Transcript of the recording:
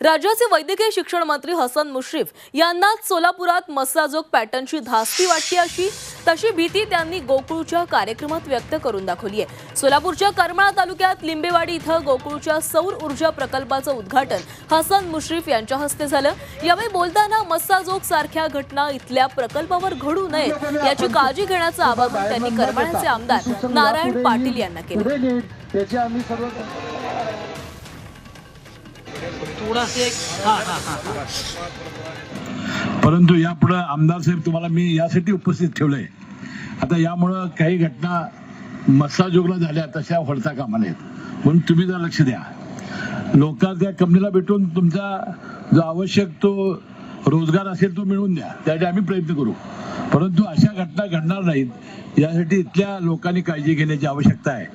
राज्याचे वैद्यकीय शिक्षण मंत्री हसन मुश्रीफ यांनाच सोलापुरात मस्साजोग पॅटर्नची धास्ती वाटते अशी तशी भीती त्यांनी गोकुळच्या कार्यक्रमात व्यक्त करून दाखवली आहे सोलापूरच्या करमाळा तालुक्यात लिंबेवाडी इथं गोकुळच्या सौर ऊर्जा प्रकल्पाचं उद्घाटन हसन मुश्रीफ यांच्या हस्ते झालं. यावेळी बोलताना मस्साजोग सारख्या घटना इथल्या प्रकल्पावर घडू नयेत याची काळजी घेण्याचं आवाहन त्यांनी करमाळ्याचे आमदार नारायण पाटील यांना केलं. थोडासा एक हा परंतु यापुढे आमदार साहेब तुम्हाला मी यासाठी उपस्थित ठेवलंय. आता यामुळं काही घटना मस्साजोगला झाल्या तशा घडता कामा नयेत म्हणून तुम्ही जरा लक्ष द्या. लोक त्या कंपनीला भेटून तुमचा जो आवश्यक तो रोजगार असेल तो मिळवून द्या. त्यासाठी आम्ही प्रयत्न करू. परंतु अशा घटना घडणार नाहीत. यासाठी इथल्या लोकांनी काळजी घेण्याची आवश्यकता आहे.